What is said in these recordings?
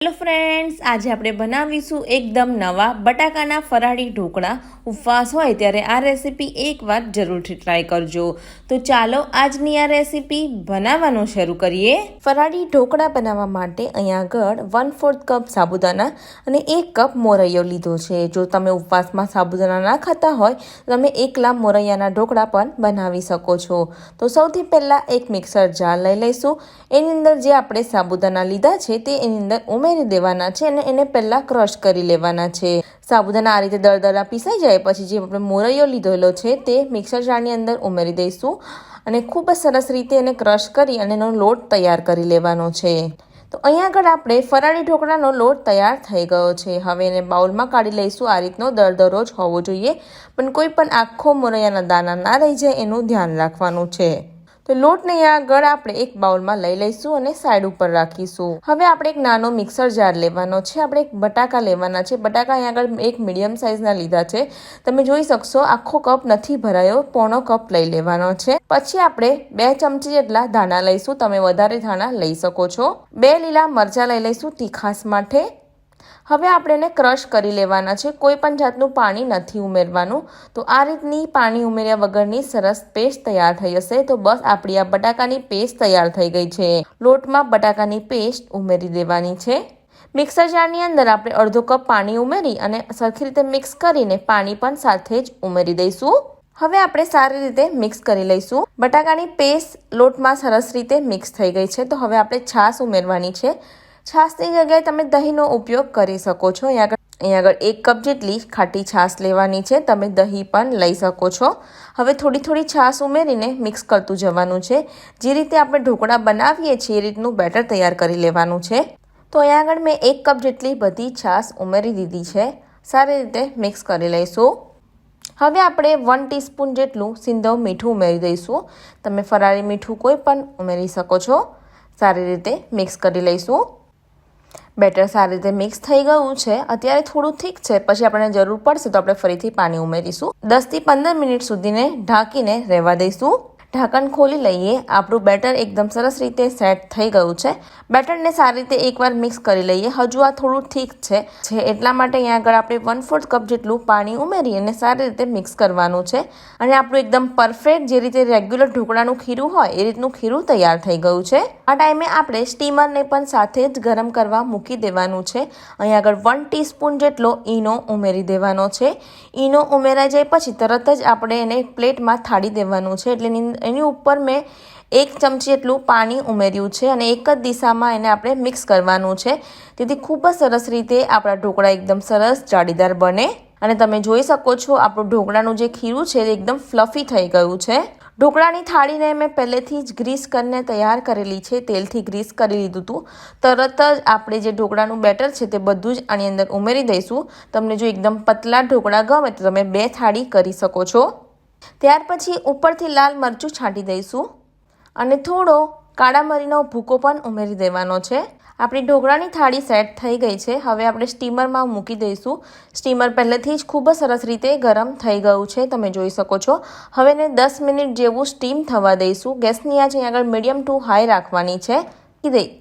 Hello friends. Friends, આજે આપણે બનાવીશું એકદમ નવા બટાકાના ફરાળી ઢોકળા. ઉપવાસ હોય ત્યારે આ રેસીપી એકવાર જરૂરથી ટ્રાય કરજો. તો ચાલો આજની આ રેસીપી બનાવવાનું શરૂ કરીએ. ફરાળી ઢોકળા બનાવવા માટે અહીંયા આગળ વન ફોર્થ કપ સાબુદાણા અને એક કપ મોરૈયો લીધો છે. જો તમે ઉપવાસમાં સાબુદાણા ના ખાતા હોય તમે એકલા મોરૈયાના ઢોકળા પણ બનાવી શકો છો. તો સૌથી પહેલાં એક મિક્સર જાર લઈ લઈશું. એની અંદર જે આપણે સાબુદાણા લીધા છે, તે એની અંદર ઉમેરી દેવાના છે અને એને પહેલાં ક્રશ કરી લેવાના છે. સાબુદાના આ રીતે દળદળા પીસાઈ જાય, પછી જે આપણે મોરૈયો લીધેલો છે તે મિક્સર જારની અંદર ઉમેરી દઈશું અને ખૂબ જ સરસ રીતે એને ક્રશ કરી અને એનો લોટ તૈયાર કરી લેવાનો છે. તો અહીંયા આગળ આપણે ફરાળી ઢોકળાનો લોટ તૈયાર થઈ ગયો છે. હવે એને બાઉલમાં કાઢી લઈશું. આ રીતનો દરદરો જ હોવો જોઈએ, પણ કોઈ પણ આખો મોરૈયાના દાણા ના રહી જાય એનું ધ્યાન રાખવાનું છે. તો લોટને આગળ આપણે એક બાઉલમાં લઈ લઈશું અને સાઈડ ઉપર રાખીશું. હવે આપણે એક નાનો મિક્સર જાર લેવાનો છે. આપણે એક બટાકા લેવાના છે. બટાકા અહીંયા આગળ એક મીડિયમ સાઇઝના લીધા છે. તમે જોઈ શકશો આખો કપ નથી ભરાયો. પોણો કપ લઈ લેવાનો છે. પછી આપણે બે ચમચી જેટલા ધાણા લઈશું. તમે વધારે ધાણા લઈ શકો છો. બે લીલા મરચાં લઈ લઈશું તીખાસ માટે. હવે આપણે એને ક્રશ કરી લેવાના છે. કોઈ પણ જાતનું પાણી નથી ઉમેરવાનું. તો આ રીતની પાણી ઉમેર્યા વગરની સરસ પેસ્ટ તૈયાર થઈ હશે. તો બસ આપણી આ બટાકાની પેસ્ટ તૈયાર થઈ ગઈ છે. લોટમાં બટાકાની પેસ્ટ ઉમેરી દેવાની છે. મિક્સર જારની અંદર આપણે અડધો કપ પાણી ઉમેરી અને સરખી રીતે મિક્સ કરીને પાણી પણ સાથે જ ઉમેરી દઈશું. હવે આપણે સારી રીતે મિક્સ કરી લઈશું. બટાકાની પેસ્ટ લોટમાં સરસ રીતે મિક્સ થઈ ગઈ છે. તો હવે આપણે છાશ ઉમેરવાની છે. છાશની જગ્યાએ તમે દહીંનો ઉપયોગ કરી શકો છો. અહીંયા આગળ અહીંયા આગળ એક કપ જેટલી ખાટી છાશ લેવાની છે. તમે દહીં પણ લઈ શકો છો. હવે થોડી થોડી છાશ ઉમેરીને મિક્સ કરતું જવાનું છે. જે રીતે આપણે ઢોકળા બનાવીએ છીએ, એ રીતનું બેટર તૈયાર કરી લેવાનું છે. તો અહીંયા આગળ મેં એક કપ જેટલી બધી છાશ ઉમેરી દીધી છે. સારી રીતે મિક્સ કરી લઈશું. હવે આપણે વન ટીસ્પૂન જેટલું સિંધવ મીઠું ઉમેરી દઈશું. તમે ફરાળી મીઠું કોઈ પણ ઉમેરી શકો છો. સારી રીતે મિક્સ કરી લઈશું. બેટર સારી રીતે મિક્સ થઈ ગયું છે. અત્યારે થોડું ઠીક છે. પછી આપણને જરૂર પડશે તો આપણે ફરીથી પાણી ઉમેરીશું. દસથી પંદર મિનિટ સુધીને ઢાંકીને રહેવા દઈશું. ઢાંકણ ખોલી લઈએ. આપણું બેટર એકદમ સરસ રીતે સેટ થઈ ગયું છે. બેટરને સારી રીતે એકવાર મિક્સ કરી લઈએ. હજુ આ થોડું ઠીક છે. જે એટલા માટે અહીંયા આગળ આપણે વન ફોર્થ કપ જેટલું પાણી ઉમેરી અને સારી રીતે મિક્સ કરવાનું છે. અને આપણું એકદમ પરફેક્ટ જે રીતે રેગ્યુલર ઢોકળાનું ખીરું હોય, એ રીતનું ખીરું તૈયાર થઈ ગયું છે. આ ટાઈમે આપણે સ્ટીમરને પણ સાથે જ ગરમ કરવા મૂકી દેવાનું છે. અહીંયા આગળ વન ટીસ્પૂન જેટલો ઈનો ઉમેરી દેવાનો છે. ઈનો ઉમેરાઈ જાય પછી તરત જ આપણે એને પ્લેટમાં થાળી દેવાનું છે. એટલે એની ઉપર મેં એક ચમચી જેટલું પાણી ઉમેર્યું છે અને એક જ દિશામાં એને આપણે મિક્સ કરવાનું છે. તેથી ખૂબ જ સરસ રીતે આપણા ઢોકળા એકદમ સરસ જાળીદાર બને. અને તમે જોઈ શકો છો આપણું ઢોકળાનું જે ખીરું છે એ એકદમ ફ્લફી થઈ ગયું છે. ઢોકળાની થાળીને મેં પહેલેથી જ ગ્રીસ કરીને તૈયાર કરેલી છે. તેલથી ગ્રીસ કરી લીધું હતું તરત જ આપણે જે ઢોકળાનું બેટર છે તે બધું જ આની અંદર ઉમેરી દઈશું. તમને જો એકદમ પતલા ઢોકળા ગમે તો તમે બે થાળી કરી શકો છો. ત્યાર પછી ઉપરથી લાલ મરચું છાંટી દઈશું અને થોડો કાળા મરીનો ભૂકો પણ ઉમેરી દેવાનો છે. આપણી ઢોકળાની થાળી સેટ થઈ ગઈ છે. હવે આપણે સ્ટીમરમાં મૂકી દઈશું. સ્ટીમર પહેલેથી જ ખૂબ જ સરસ રીતે ગરમ થઈ ગયું છે. તમે જોઈ શકો છો. હવે એને દસ મિનિટ જેવું સ્ટીમ થવા દઈશું. ગેસની અહીં આગળ મીડિયમ ટુ હાઈ રાખવાની છે.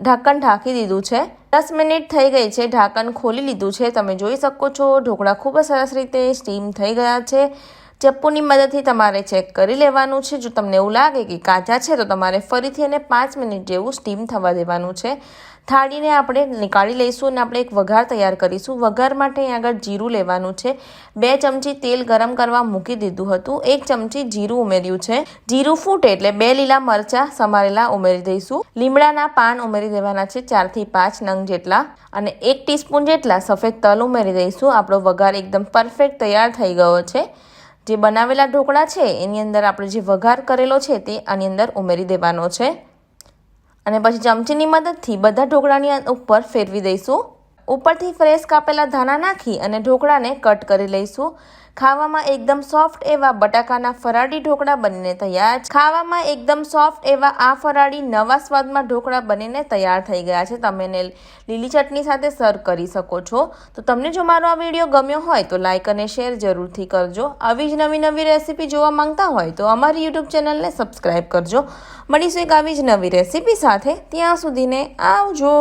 ઢાંકણ ઢાંકી દીધું છે. દસ મિનિટ થઈ ગઈ છે. ઢાંકણ ખોલી લીધું છે. તમે જોઈ શકો છો, ઢોકળા ખૂબ જ સરસ રીતે સ્ટીમ થઈ ગયા છે. ચપ્પુની મદદથી તમારે ચેક કરી લેવાનું છે. જો તમને એવું લાગે કે કાચા છે, તો તમારે ફરીથી એને પાંચ મિનિટ જેવું સ્ટીમ થવા દેવાનું છે. થાળીને આપણે નીકાળી લઈશું અને આપણે એક વઘાર તૈયાર કરીશું. વઘાર માટે અહીં આગળ જીરું લેવાનું છે. બે ચમચી તેલ ગરમ કરવા મૂકી દીધું હતું. એક ચમચી જીરું ઉમેર્યું છે. જીરું ફૂટે એટલે બે લીલા મરચાં સમારેલા ઉમેરી દઈશું. લીમડાના પાન ઉમેરી દેવાના છે ચારથી પાંચ નંગ જેટલા. અને એક ટીસ્પૂન જેટલા સફેદ તલ ઉમેરી દઈશું. આપણો વઘાર એકદમ પરફેક્ટ તૈયાર થઈ ગયો છે. જે બનાવેલા ઢોકળા છે, એની અંદર આપણે જે વઘાર કરેલો છે, તે આની અંદર ઉમેરી દેવાનો છે. અને પછી ચમચીની મદદથી બધા ઢોકળાની ઉપર ફેરવી દઈશું. ઉપરથી ફ્રેશ કાપેલા ધાણા નાખી અને ઢોકળાને કટ કરી લઈશું. ખાવામાં એકદમ સોફ્ટ એવા બટાકાના ફરાળી ઢોકળા બનીને તૈયાર ખાવામાં એકદમ સોફ્ટ એવા આ ફરાળી નવા સ્વાદમાં ઢોકળા બનીને તૈયાર થઈ ગયા છે. તમે એને લીલી ચટણી સાથે સર્વ કરી શકો છો. તો તમને જો મારો આ વીડિયો ગમ્યો હોય તો લાઇક અને શેર જરૂરથી કરજો. આવી જ નવી નવી રેસીપી જોવા માંગતા હોય તો અમારી યુટ્યુબ ચેનલને સબસ્ક્રાઈબ કરજો. મળીશું એક આવી જ નવી રેસીપી સાથે. ત્યાં સુધીને આવજો.